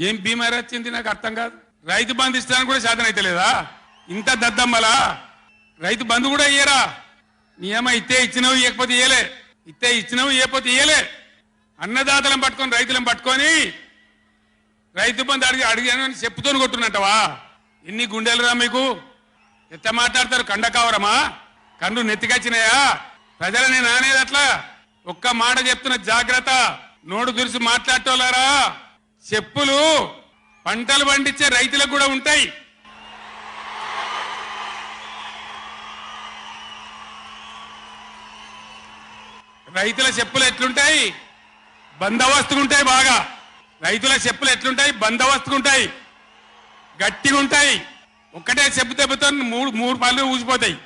ఏం బీమారి వచ్చింది నాకు అర్థం కాదు. రైతు బంధు ఇస్తానికి కూడా సాధన అయితే లేదా? ఇంత దద్దమ్మలా? రైతు బంధు కూడా ఇయ్యరా? నియమ ఇస్తే ఇచ్చినవి ఇవ్వకపోతే ఇయ్యలే. ఇస్తే ఇచ్చినవి ఇవ్వకపోతే ఇయ్యలే. అన్నదాతలను పట్టుకొని రైతులను పట్టుకొని రైతు బంధు అడిగి అడిగాను అని చెప్పుతోని కొట్టున్నట్టవా? ఎన్ని గుండెలురా మీకు? ఎంత మాట్లాడతారు? కండకావరమా కన్ను నెత్తికొచ్చినాయా? ప్రజలని నానేది అట్లా? ఒక్క మాట చెప్తున్న జాగ్రత్త. నోడు దురిసి మాట్లాడటోలారా చెప్పులు పంటలు పండించే రైతులకు కూడా ఉంటాయి. రైతుల చెప్పులు ఎట్లుంటాయి? బందోబస్తుకుంటాయి బాగా. రైతుల చెప్పులు ఎట్లుంటాయి? బందోబస్తుకుంటాయి గట్టిగా ఉంటాయి. ఒక్కటే చెప్పు దెబ్బతో మూడు మూడు పళ్ళు ఊసిపోతాయి.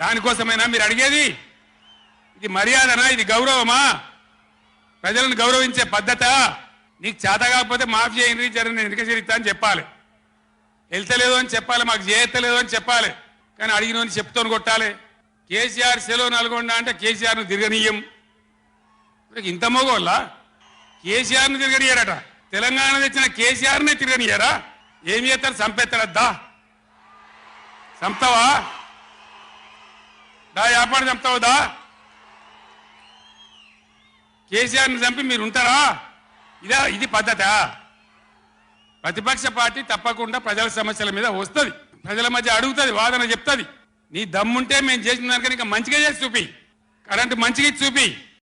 దానికోసమైనా మీరు అడిగేది? ఇది మర్యాదనా? ఇది గౌరవమా? ప్రజలను గౌరవించే పద్ధత నీకు చేత కాకపోతే మాఫీ చేయండి జరగని ఎన్నిక చరిత్ర అని చెప్పాలి. వెళ్తలేదు అని చెప్పాలి మాకు చేయత్తలేదు అని చెప్పాలి. కానీ అడిగిన చెప్తోని కొట్టాలి. కేసీఆర్ సెలవు నల్గొండ అంటే కేసీఆర్ను తిరగనీయం. ఇంత ఇంత మగోళ్ళ? కేసీఆర్ను తిరగనీయారట. తెలంగాణ తెచ్చిన కేసీఆర్నే తిరగనియారా? ఏం చేస్తారు? చంపేస్తాడద్దా? చంపుతావా? దా వ్యాపారం చంపుతావు దా. కేసీఆర్ని చంపి మీరు ఉంటారా ఇదా ఇది పద్ధత? ప్రతిపక్ష పార్టీ తప్పకుండా ప్రజల సమస్యల మీద వస్తుంది. ప్రజల మధ్య అడుగుతుంది వాదన చెప్తుంది. నీ దమ్ముంటే మేము చేసిన దానికని ఇంకా మంచిగా చేసి చూపి. కరెంటు మంచిగా ఇచ్చి చూపి.